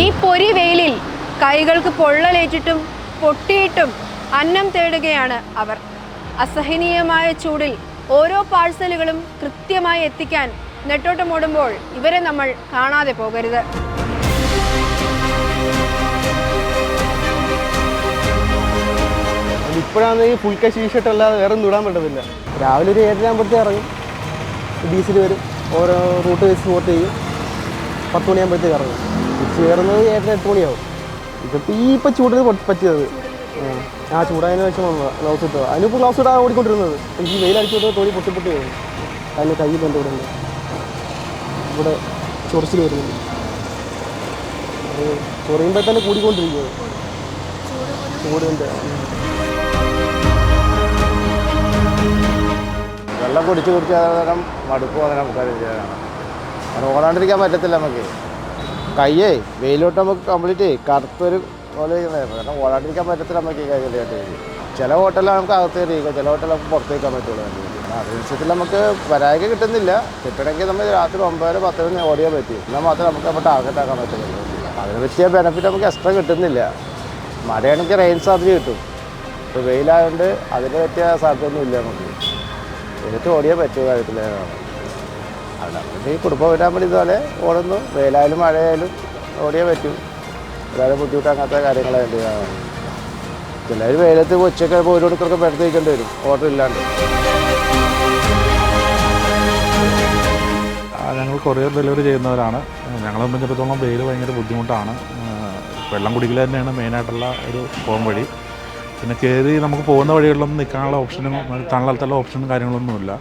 ഈ പൊരി വെയിലിൽ കൈകൾക്ക് പൊള്ളലേറ്റിട്ടും പൊട്ടിയിട്ടും അന്നം തേടുകയാണ് അവർ. അസഹനീയമായ ചൂടിൽ ഓരോ പാഴ്സലുകളും കൃത്യമായി എത്തിക്കാൻ നെട്ടോട്ടമോടുമ്പോൾ ഇവരെ നമ്മൾ കാണാതെ പോകരുത്. ഇപ്പോഴാണ് ഈ ഫുൾ വേറെ ഒന്നും ഇടാൻ പറ്റത്തില്ല. രാവിലെ ഒരു ഏഴരാകുമ്പോഴത്തേക്ക് ഇറങ്ങും. ഡീസൽ വരും. ഓരോ റൂട്ട് വെച്ച് പോർട്ട് ചെയ്യും. പത്ത് മണിയാകുമ്പോഴത്തേക്ക് ഇറങ്ങും. കയറുന്നത് ഏഴര എട്ട് മണിയാവും. ഇതിപ്പോ ഈ ഇപ്പം ചൂടിന് പറ്റിയത്. ആ. ചൂടായതിനു ശേഷം വന്നതാണ് ഗ്ലൗസ് ഇട്ടത്. അതിനിപ്പോൾ ഗ്ലൗസ് ഇടാൻ ഓടിക്കൊണ്ടിരുന്നത്. ഈ വെയിലടിച്ചത് തൊടി പൊട്ടി പൊട്ടി വരുന്നു അതിന് കയ്യിൽ എന്റെ ഇവിടെ ഇവിടെ ചൊറിച്ചിൽ വരുന്നുണ്ട്. ചൊറിയുമ്പോ തന്നെ കൂടിക്കൊണ്ടിരിക്കുന്നത് ചൂടിന്റെ വെള്ളം കുടിച്ച് കുടിച്ച് അന്നേരം മടുപ്പ് അങ്ങനെ നമുക്ക് ചെയ്യാനാണ്. അങ്ങനെ ഓടാണ്ടിരിക്കാൻ പറ്റത്തില്ല നമുക്ക്. കയ്യേ വെയിലോട്ട് നമുക്ക് കംപ്ലീറ്റ് കറുത്തൊരു പോലെ. കാരണം ഓടാണ്ടിരിക്കാൻ പറ്റത്തില്ല നമുക്ക് ഈ കാര്യമായിട്ട് ചില ഹോട്ടലിൽ നമുക്ക് അകത്ത് കയറിയിരിക്കും ചില ഹോട്ടലിൽ നമുക്ക് പുറത്തേക്കാൻ പറ്റുള്ളൂ. അതനുസരിച്ചിട്ട് നമുക്ക് വരായക കിട്ടുന്നില്ല. കിട്ടണമെങ്കിൽ നമ്മൾ രാത്രി ഒമ്പതര പത്ത് മണി ഓടിയാൽ പറ്റും. എന്നാൽ മാത്രമേ നമുക്ക് അപ്പോൾ ടാർഗറ്റ് ആക്കാൻ പറ്റുള്ളൂ. അതിന് പറ്റിയ ബെനിഫിറ്റ് നമുക്ക് എക്സ്ട്രാ കിട്ടുന്നില്ല. മഴയാണെങ്കിൽ റെയിൻ സാധ്യത കിട്ടും. ഇപ്പോൾ വെയിലായതുകൊണ്ട് അതിന് പറ്റിയ സാധ്യതയൊന്നും ഇല്ല നമുക്ക്. എന്നിട്ട് ഓടിയാൽ ഓടിയേ പറ്റൂ അതുകൊണ്ട് ഈ കുടുംബം വരാൻ വേണ്ടി ഇതുപോലെ ഓടുന്നു. വെയിലായാലും മഴയായാലും ഓടിയേ പറ്റൂ. വളരെ ബുദ്ധിമുട്ടാങ്ങാത്ത കാര്യങ്ങളായിട്ട് ചിലർ വെയിലത്ത് ഉച്ചയ്ക്ക് ഒരു മണിക്കൂറൊക്കെ പെടുത്ത് വരും. ഓർഡർ ഇല്ലാണ്ട്. ഞങ്ങൾ കൊറിയർ ഡെലിവറി ചെയ്യുന്നവരാണ്. ഞങ്ങളെ സംബന്ധിച്ചിടത്തോളം വെയിൽ ഭയങ്കര ബുദ്ധിമുട്ടാണ്. വെള്ളം കുടിക്കൽ തന്നെയാണ് മെയിനായിട്ടുള്ള ഒരു പോകാൻ വഴി. പിന്നെ കയറി നമുക്ക് പോകുന്ന വഴികളിലൊന്നും നിൽക്കാനുള്ള ഓപ്ഷനും തണലത്തുള്ള ഓപ്ഷനും കാര്യങ്ങളൊന്നുമില്ല.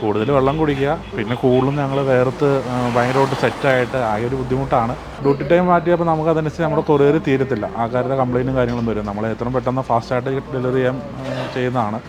കൂടുതൽ വെള്ളം കുടിക്കുക. പിന്നെ കൂടുതലും ഞങ്ങൾ വേർത്ത് ഭയങ്കരമായിട്ട് സെറ്റായിട്ട് ആകെ ഒരു ബുദ്ധിമുട്ടാണ്. ഡ്യൂട്ടി ടൈം മാറ്റിയപ്പോൾ നമുക്ക് അതനുസരിച്ച് നമ്മുടെ കൊറിയർ തീരത്തില്ല. ആൾക്കാരുടെ കംപ്ലയിന്റും കാര്യങ്ങളും വരും. നമ്മൾ എത്രയും പെട്ടെന്ന് ഫാസ്റ്റായിട്ട് ഡെലിവറി ചെയ്യാൻ ചെയ്യുന്നതാണ്.